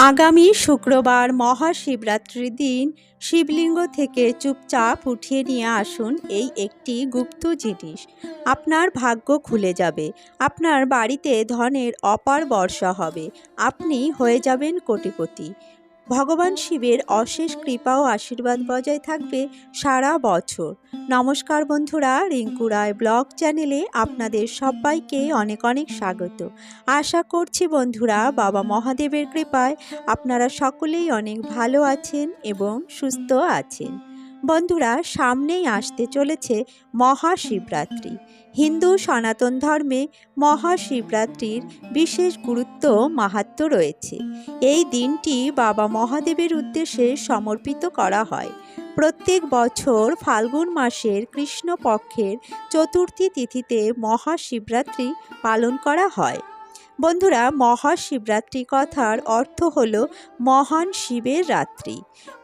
আগামী শুক্রবার মহাশিবরাত্রির দিন শিবলিঙ্গ থেকে চুপচাপ উঠিয়ে নিয়ে আসুন এই একটি গুপ্ত জিনিস। আপনার ভাগ্য খুলে যাবে। আপনার বাড়িতে ধনের অপার বর্ষা হবে। আপনি হয়ে যাবেন কোটিপতি। ভগবান শিবের অশেষ কৃপা ও আশীর্বাদ বজায় থাকবে সারা বছর। নমস্কার বন্ধুরা, রিঙ্কু রায় ব্লগ চ্যানেলে আপনাদের সবাইকে অনেক অনেক স্বাগত। আশা করছি বন্ধুরা, বাবা মহাদেবের কৃপায় আপনারা সকলেই অনেক ভালো আছেন এবং সুস্থ আছেন। বন্ধুরা, সামনেই আসতে চলেছে মহাশিবরাত্রি। হিন্দু সনাতন ধর্মে মহাশিবরাত্রির বিশেষ গুরুত্ব মাহাত্ম্য রয়েছে। এই দিনটি বাবা মহাদেবের উদ্দেশ্যে সমর্পিত করা হয়। প্রত্যেক বছর ফাল্গুন মাসের কৃষ্ণপক্ষের চতুর্থী তিথিতে মহাশিবরাত্রি পালন করা হয়। বন্ধুরা, মহাশিবরাত্রি কথার অর্থ হল মহান শিবের রাত্রি।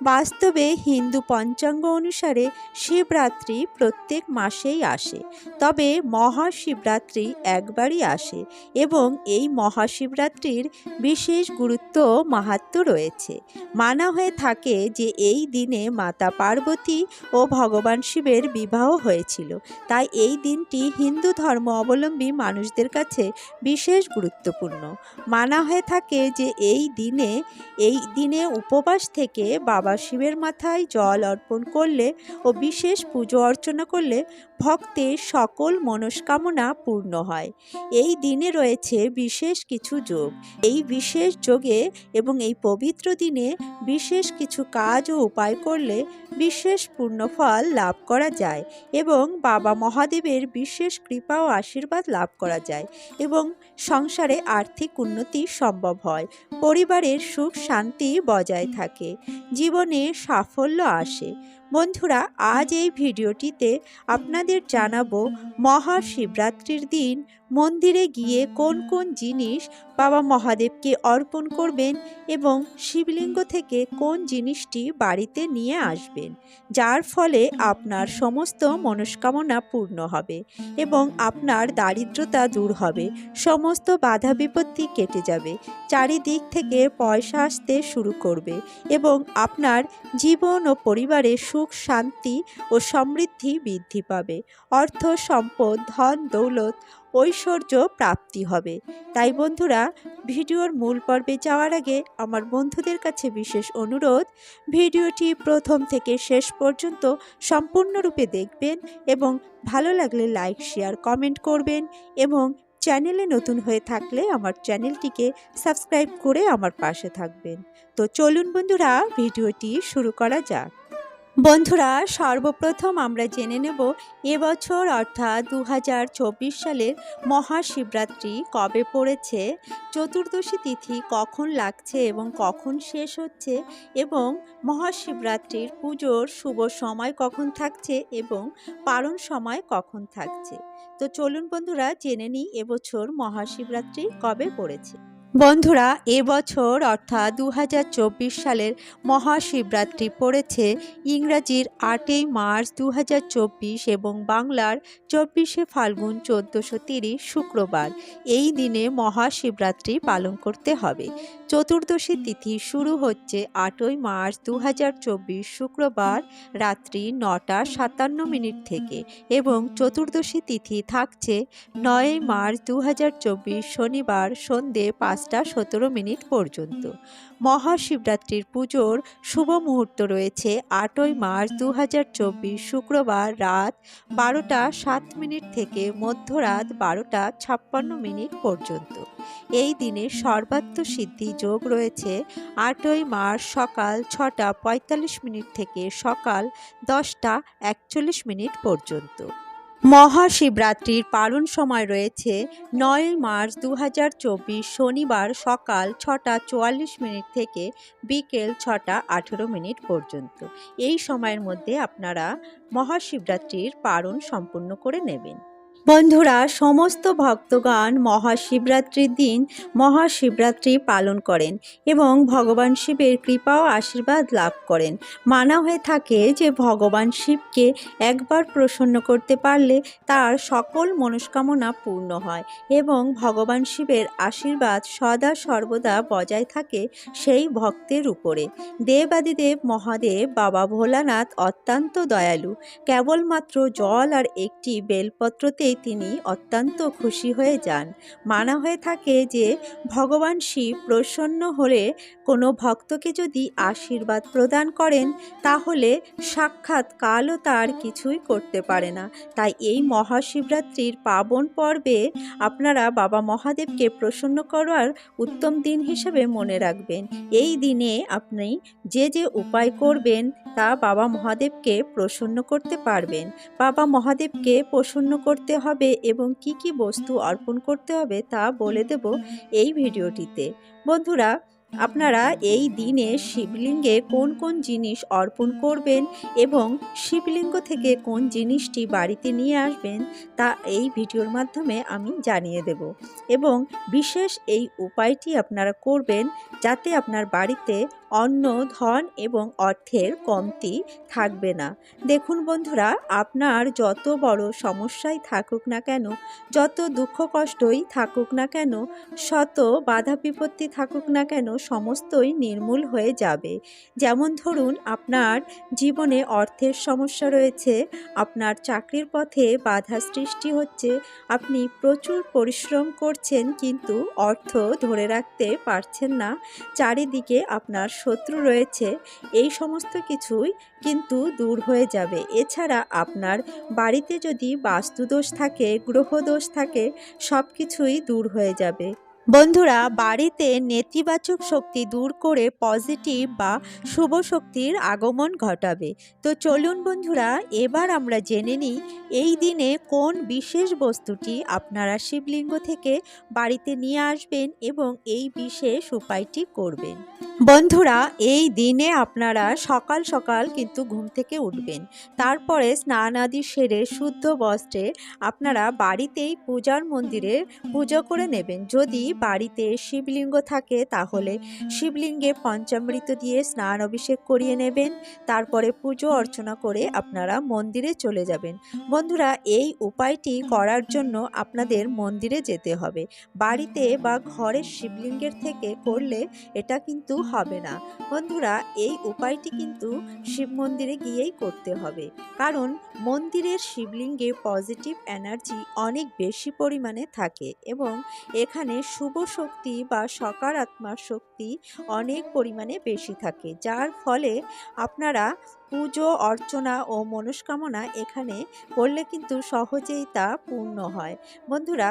বাস্তবে হিন্দু পঞ্চাঙ্গ অনুসারে শিবরাত্রি প্রত্যেক মাসেই আসে। তবে মহাশিবরাত্রি একবারই আসে এবং এই মহাশিবরাত্রির বিশেষ গুরুত্ব মাহাত্ম্য রয়েছে। মানা হয়ে থাকে যে এই দিনে মাতা পার্বতী ও ভগবান শিবের বিবাহ হয়েছিল। তাই এই দিনটি হিন্দু ধর্ম অবলম্বী মানুষদের কাছে বিশেষ গুরুত্বপূর্ণ। মানা হয়ে থাকে যে এই দিনে এই দিনে উপবাস থেকে বাবা শিবের মাথায় জল অর্পণ করলে ও বিশেষ পুজো অর্চনা করলে ভক্তের সকল মনস্কামনা পূর্ণ হয়। এই দিনে রয়েছে বিশেষ কিছু যোগ। এই বিশেষ যোগে এবং এই পবিত্র দিনে বিশেষ কিছু কাজ ও উপায় করলে বিশেষ পূর্ণফল লাভ করা যায় এবং বাবা মহাদেবের বিশেষ কৃপা ও আশীর্বাদ লাভ করা যায় এবং সংসারে আর্থিক উন্নতি সম্ভব হয়, পরিবারের সুখ শান্তি বজায় থাকে, জীবনে সাফল্য আসে। বন্ধুরা, আজ এই ভিডিওটিতে আপনাদের জানাব মহাশিবরাত্রির দিন মন্দিরে গিয়ে কোন কোন জিনিস বাবা মহাদেবকে অর্পণ করবেন এবং শিবলিঙ্গ থেকে কোন জিনিসটি বাড়িতে নিয়ে আসবেন, যার ফলে আপনার সমস্ত মনস্কামনা পূর্ণ হবে এবং আপনার দারিদ্রতা দূর হবে, সমস্ত বাধা বিপত্তি কেটে যাবে, চারিদিক থেকে পয়সা আসতে শুরু করবে এবং আপনার জীবন ও পরিবারে সুখ, শান্তি ও সমৃদ্ধি বৃদ্ধি পাবে। অর্থ, সম্পদ, ধন, দৌলত, ঐশ্বর্য প্রাপ্তি হবে। তাই বন্ধুরা, ভিডিওর মূল পর্বে যাওয়ার আগে আমার বন্ধুদের কাছে বিশেষ অনুরোধ, ভিডিওটি প্রথম থেকে শেষ পর্যন্ত সম্পূর্ণরূপে দেখবেন এবং ভালো লাগলে লাইক, শেয়ার, কমেন্ট করবেন এবং চ্যানেলে নতুন হয়ে থাকলে আমার চ্যানেলটিকে সাবস্ক্রাইব করে আমার পাশে থাকবেন। তো চলুন বন্ধুরা, ভিডিওটি শুরু করা যাক। বন্ধুরা, সর্বপ্রথম আমরা জেনে নেব এবছর অর্থাৎ দু হাজার চব্বিশ সালের মহাশিবরাত্রি কবে পড়েছে, চতুর্দশী তিথি কখন লাগছে এবং কখন শেষ হচ্ছে এবং মহাশিবরাত্রির পুজোর শুভ সময় কখন থাকছে এবং পালন সময় কখন থাকছে। তো চলুন বন্ধুরা, জেনে নিই এবছর মহাশিবরাত্রি কবে পড়েছে। বন্ধুরা এবছর অর্থাৎ দু হাজার চব্বিশ সালের মহাশিবরাত্রি পড়েছে ইংরাজির আটই মার্চ দু হাজার চব্বিশ এবং বাংলার চব্বিশে ফাল্গুন চোদ্দোশো তিরিশ শুক্রবার। এই দিনে মহাশিবরাত্রি পালন করতে হবে। চতুর্দশী তিথি শুরু হচ্ছে আটই মার্চ দু হাজার চব্বিশ শুক্রবার রাত্রি নটা সাতান্ন মিনিট থেকে এবং চতুর্দশী তিথি থাকছে নয়ই মার্চ দু হাজার চব্বিশ শনিবার সন্ধে পাঁচটা সতেরো মিনিট পর্যন্ত। মহাশিবরাত্রির পুজোর শুভ মুহূর্ত রয়েছে আটই মার্চ দু হাজার চব্বিশ শুক্রবার রাত বারোটা সাত মিনিট থেকে মধ্যরাত বারোটা ছাপ্পান্ন মিনিট পর্যন্ত। এই দিনে সর্বাত্ম সিদ্ধি যোগ রয়েছে আটই মার্চ সকাল ছটা পঁয়তাল্লিশ মিনিট থেকে সকাল দশটা একচল্লিশ মিনিট পর্যন্ত। মহাশিবরাত্রির পালন সময় রয়েছে নয় মার্চ দু হাজার চব্বিশ শনিবার সকাল ছটা চুয়াল্লিশ মিনিট থেকে বিকেল ছটা আঠেরো মিনিট পর্যন্ত। এই সময়ের মধ্যে আপনারা মহাশিবরাত্রির পালন সম্পূর্ণ করে নেবেন। বন্ধুরা, সমস্ত ভক্তগণ মহাশিবরাত্রির দিন মহাশিবরাত্রি পালন করেন এবং ভগবান শিবের কৃপা ও আশীর্বাদ লাভ করেন। মানা হয়ে থাকে যে ভগবান শিবকে একবার প্রসন্ন করতে পারলে তার সকল মনস্কামনা পূর্ণ হয় এবং ভগবান শিবের আশীর্বাদ সদা সর্বদা বজায় থাকে সেই ভক্তের উপরে। দেবাদিদেব মহাদেব বাবা ভোলানাথ অত্যন্ত দয়ালু। কেবলমাত্র জল আর একটি বেলপত্রতেই তিনি অত্যন্ত খুশি হয়ে যান। মানা হয়ে থাকে যে, ভগবান শিব প্রসন্ন হলে কোনো ভক্তকে যদি আশীর্বাদ প্রদান করেন, তাহলে সাক্ষাৎ কালও তার কিছুই করতে পারে না। তাই এই মহাশিবরাত্রির পাবন পর্বে আপনারা বাবা মহাদেবকে প্রসন্ন করার উত্তম দিন হিসেবে মনে রাখবেন। এই দিনে আপনি যে যে উপায় করবেন, তা বাবা মহাদেবকে প্রসন্ন করতে পারবেন। বাবা মহাদেবকে প্রসন্ন করতে হবে এবং কি কি বস্তু অর্পণ করতে হবে তা বলে দেব এই ভিডিওটিতে। বন্ধুরা, আপনারা এই দিনে শিবলিঙ্গে কোন কোন জিনিস অর্পণ করবেন এবং শিবলিঙ্গ থেকে কোন জিনিসটি বাড়িতে নিয়ে আসবেন তা এই ভিডিওর মাধ্যমে আমি জানিয়ে দেব এবং বিশেষ এই উপায়টি আপনারা করবেন যাতে আপনার বাড়িতে অন্ন, ধন এবং অর্থের কমতি থাকবে না। দেখুন বন্ধুরা, আপনার যত বড় সমস্যাই থাকুক না কেন, যত দুঃখ কষ্টই থাকুক না কেন, শত বাধা বিপত্তি থাকুক না কেন, সমস্তই নির্মূল হয়ে যাবে। যেমন ধরুন, আপনার জীবনে অর্থের সমস্যা রয়েছে, আপনার চাকরির পথে বাধা সৃষ্টি হচ্ছে, আপনি প্রচুর পরিশ্রম করছেন কিন্তু অর্থ ধরে রাখতে পারছেন না, চারিদিকে আপনার শত্রু রয়েছে, এই সমস্ত কিছুই কিন্তু দূর হয়ে যাবে। এছাড়া আপনার বাড়িতে যদি বাস্তুদোষ থাকে, গ্রহদোষ থাকে সব কিছুই দূর হয়ে যাবে। বন্ধুরা, বাড়িতে নেতিবাচক শক্তি দূর করে পজিটিভ বা শুভ শক্তির আগমন ঘটাবে। তো চলুন বন্ধুরা, এবার আমরা জেনে নিই এই দিনে কোন বিশেষ বস্তুটি আপনারা শিবলিঙ্গ থেকে বাড়িতে নিয়ে আসবেন এবং এই বিশেষ উপায়টি করবেন। বন্ধুরা, এই দিনে আপনারা সকাল সকাল কিন্তু ঘুম থেকে উঠবেন। তারপরে স্নান আদি সেরে শুদ্ধ বস্ত্রে আপনারা বাড়িতেই পূজার মন্দিরে পুজো করে নেবেন। যদি বাড়িতে শিবলিঙ্গ থাকে, তাহলে শিবলিঙ্গে পঞ্চামৃত দিয়ে স্নান অভিষেক করিয়ে নেবেন। তারপরে পুজো অর্চনা করে আপনারা মন্দিরে চলে যাবেন। বন্ধুরা, এই উপায়টি করার জন্য আপনাদের মন্দিরে যেতে হবে। বাড়িতে বা ঘরের শিবলিঙ্গের থেকে করলে এটা কিন্তু হবে না। বন্ধুরা, এই উপায়টি কিন্তু শিব মন্দিরে গিয়েই করতে হবে। কারণ মন্দিরের শিবলিঙ্গে পজিটিভ এনার্জি অনেক বেশি পরিমাণে থাকে এবং এখানে শুভ শক্তি বা সকারাত্মার শক্তি অনেক পরিমাণে বেশি থাকে যার ফলে আপনারা পুজো, অর্চনা ও মনস্কামনা এখানে করলে কিন্তু সহজেই তা পূর্ণ হয়। বন্ধুরা,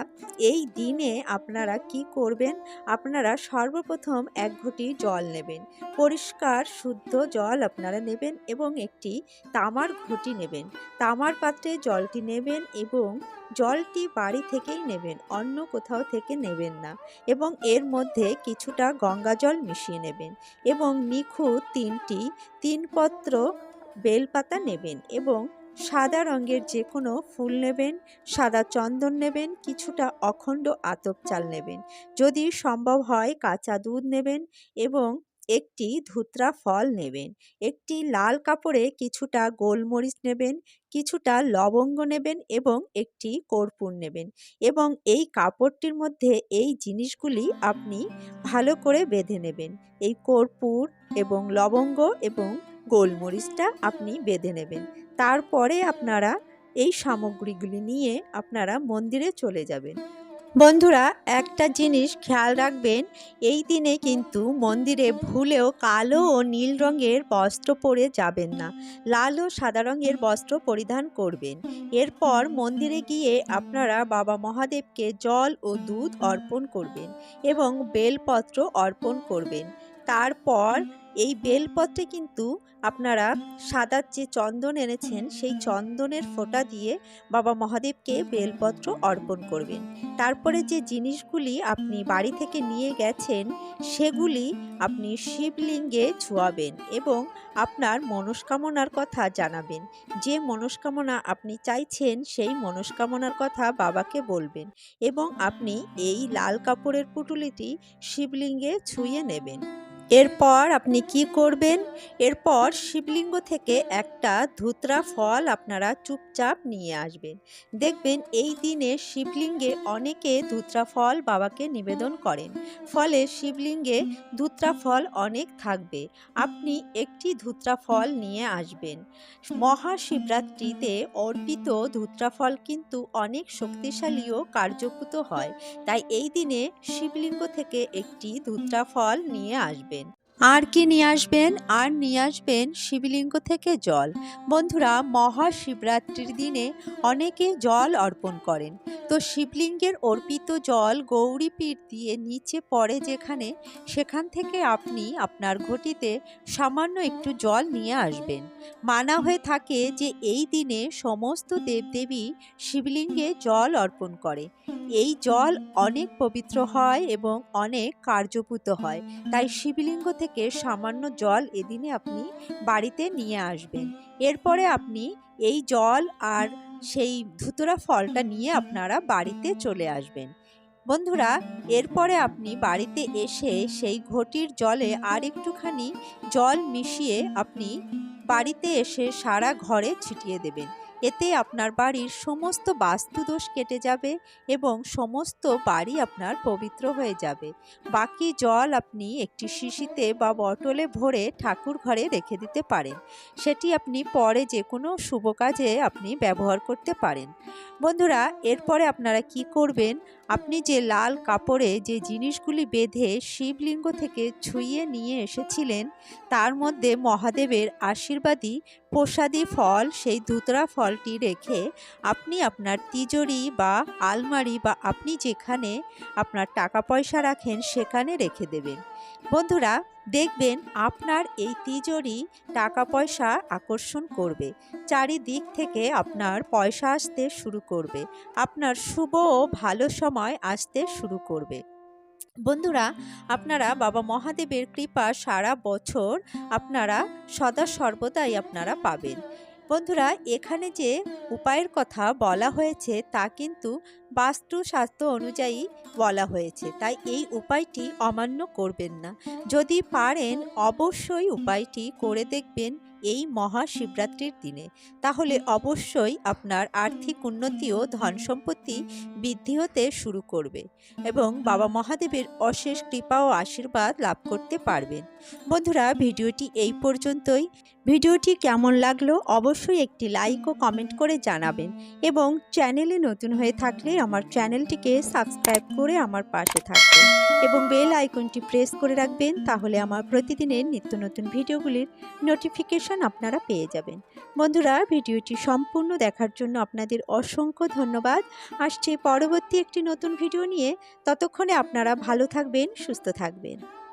এই দিনে আপনারা কি করবেন? আপনারা সর্বপ্রথম এক ঘটি জল নেবেন। পরিষ্কার, শুদ্ধ জল আপনারা নেবেন এবং একটি তামার ঘটি নেবেন। তামার পাত্রে জলটি নেবেন এবং জলটি বাড়ি থেকেই নেবেন, অন্য কোথাও থেকে নেবেন না এবং এর মধ্যে কিছুটা গঙ্গা জল মিশিয়ে নেবেন এবং নিখুঁত তিনটি তিনপত্র বেলপাতা নেবেন এবং সাদা রঙের যে কোনো ফুল নেবেন, সাদা চন্দন নেবেন, কিছুটা অখণ্ড আতপ চাল নেবেন। যদি সম্ভব হয় কাঁচা দুধ নেবেন এবং একটি ধুতরা ফল নেবেন। একটি লাল কাপড়ে কিছুটা গোলমরিচ নেবেন, কিছুটা লবঙ্গ নেবেন এবং একটি কর্পূর নেবেন এবং এই কাপড়টির মধ্যে এই জিনিসগুলি আপনি ভালো করে বেঁধে নেবেন। এই কর্পূর এবং লবঙ্গ এবং গোলমরিচটা আপনি বেঁধে নেবেন। তারপরে আপনারা এই সামগ্রীগুলি নিয়ে আপনারা মন্দিরে চলে যাবেন। বন্ধুরা, একটা জিনিস খেয়াল রাখবেন, এই দিনে কিন্তু মন্দিরে ভুলেও কালো ও নীল রঙের বস্ত্র পরে যাবেন না। লাল ও সাদা রঙের বস্ত্র পরিধান করবেন। এরপর মন্দিরে গিয়ে আপনারা বাবা মহাদেবকে জল ও দুধ অর্পণ করবেন এবং বেলপত্র অর্পণ করবেন। তারপর এই বেলপত্রে কিন্তু আপনারা সাদার যে চন্দন এনেছেন, সেই চন্দনের ফোঁটা দিয়ে বাবা মহাদেবকে বেলপত্র অর্পণ করবেন। তারপরে যে জিনিসগুলি আপনি বাড়ি থেকে নিয়ে গেছেন, সেগুলি আপনি শিবলিঙ্গে ছোঁয়াবেন এবং আপনার মনস্কামনার কথা জানাবেন। যে মনস্কামনা আপনি চাইছেন, সেই মনস্কামনার কথা বাবাকে বলবেন এবং আপনি এই লাল কাপড়ের পুটুলিটি শিবলিঙ্গে ছুঁয়ে নেবেন। এরপর আপনি কি করবেন? এরপর শিবলিঙ্গ থেকে একটা ধুতরা ফল আপনারা চুপচাপ নিয়ে আসবেন। দেখবেন এই দিনে শিবলিঙ্গে অনেকে ধুতরা ফল বাবাকে নিবেদন করেন। ফলে শিবলিঙ্গে ধুতরা ফল অনেক থাকবে। আপনি একটি ধুতরা ফল নিয়ে আসবেন। মহাশিবরাত্রিতে অর্পিত ধুতরা ফল কিন্তু অনেক শক্তিশালী ও কার্যকৃত হয়। তাই এই দিনে শিবলিঙ্গ থেকে একটি ধুতরা ফল নিয়ে আসবেন। আর কি নিয়ে আসবেন? আর নিয়ে আসবেন শিবলিঙ্গ থেকে জল। বন্ধুরা, মহাশিবরাত্রির দিনে অনেকে জল অর্পণ করেন। তো শিবলিঙ্গের অর্পিত জল গৌরীপীঠ দিয়ে নিচে পড়ে যেখানে, সেখান থেকে আপনি আপনার ঘটিতে সামান্য একটু জল নিয়ে আসবেন। মানা হয়ে থাকে যে এই দিনে সমস্ত দেবদেবী শিবলিঙ্গে জল অর্পণ করে। এই জল অনেক পবিত্র হয় এবং অনেক কার্যপুত হয়। তাই শিবলিঙ্গ থেকে সামান্য জল এদিনে আপনি বাড়িতে নিয়ে আসবেন। এরপরে আপনি এই জল আর সেই ধুতরা ফলটা নিয়ে আপনারা বাড়িতে চলে আসবেন। বন্ধুরা, এরপরে আপনি বাড়িতে এসে সেই ঘটির জলে আর একটুখানি জল মিশিয়ে আপনি বাড়িতে এসে সারা ঘরে ছিটিয়ে দেবেন। এতে আপনার বাড়ির সমস্ত বাস্তুদোষ কেটে যাবে এবং সমস্ত বাড়ি আপনার পবিত্র হয়ে যাবে। বাকি জল আপনি একটি শিশিতে বা বটলে ভরে ঠাকুর ঘরে রেখে দিতে পারেন। সেটি আপনি পরে যে কোনো শুভ কাজে আপনি ব্যবহার করতে পারেন। বন্ধুরা, এরপরে আপনারা কি করবেন? আপনি যে লাল কাপড়ে যে জিনিসগুলি বেঁধে শিবলিঙ্গ থেকে ছুঁয়ে নিয়ে এসেছিলেন, তার মধ্যে মহাদেবের আশীর্বাদী প্রসাদী ফল, সেই ধুতরা ফলটি রেখে আপনি আপনার তিজোরি বা আলমারি বা আপনি যেখানে আপনার টাকা পয়সা রাখেন, সেখানে রেখে দেবেন। বন্ধুরা দেখবেন আপনার এই তিজোরি টাকা পয়সা আকর্ষণ করবে। চারিদিক থেকে আপনার পয়সা আসতে শুরু করবে। আপনার শুভ ও ভালো সময় আসতে শুরু করবে। বন্ধুরা, আপনারা বাবা মহাদেবের কৃপা সারা বছর আপনারা সদা সর্বদাই আপনারা পাবেন। বন্ধুরা, এখানে যে উপায়ের কথা বলা হয়েছে তা কিন্তু বাস্তু স্বাস্থ্য অনুযায়ী বলা হয়েছে। তাই এই উপায়টি অমান্য করবেন না। যদি পারেন, অবশ্যই উপায়টি করে দেখবেন। এই মহাশিবরাত্রির দিনে। তাহলে অবশ্যই আপনার আর্থিক উন্নতি ও ধন সম্পত্তি বৃদ্ধি হতে শুরু করবে এবং বাবা মহাদেবের অশেষ কৃপা ও আশীর্বাদ লাভ করতে পারবেন। বন্ধুরা ভিডিওটি এই পর্যন্তই। ভিডিওটি কেমন লাগল অবশ্যই একটি লাইক ও কমেন্ট করে জানাবেন এবং চ্যানেলে নতুন হয়ে থাকলে আমার চ্যানেলটিকে সাবস্ক্রাইব করে আমার পাশে থাকবেন এবং বেল আইকনটি প্রেস করে রাখবেন তাহলে আমার প্রতিদিনের নিত্য নতুন ভিডিওগুলির নোটিফিকেশন আপনারা পেয়ে যাবেন। বন্ধুরা, ভিডিওটি সম্পূর্ণ দেখার জন্য আপনাদের অসংখ্য ধন্যবাদ। আসছে পরবর্তী একটি নতুন ভিডিও নিয়ে। ততক্ষণে আপনারা ভালো থাকবেন, সুস্থ থাকবেন।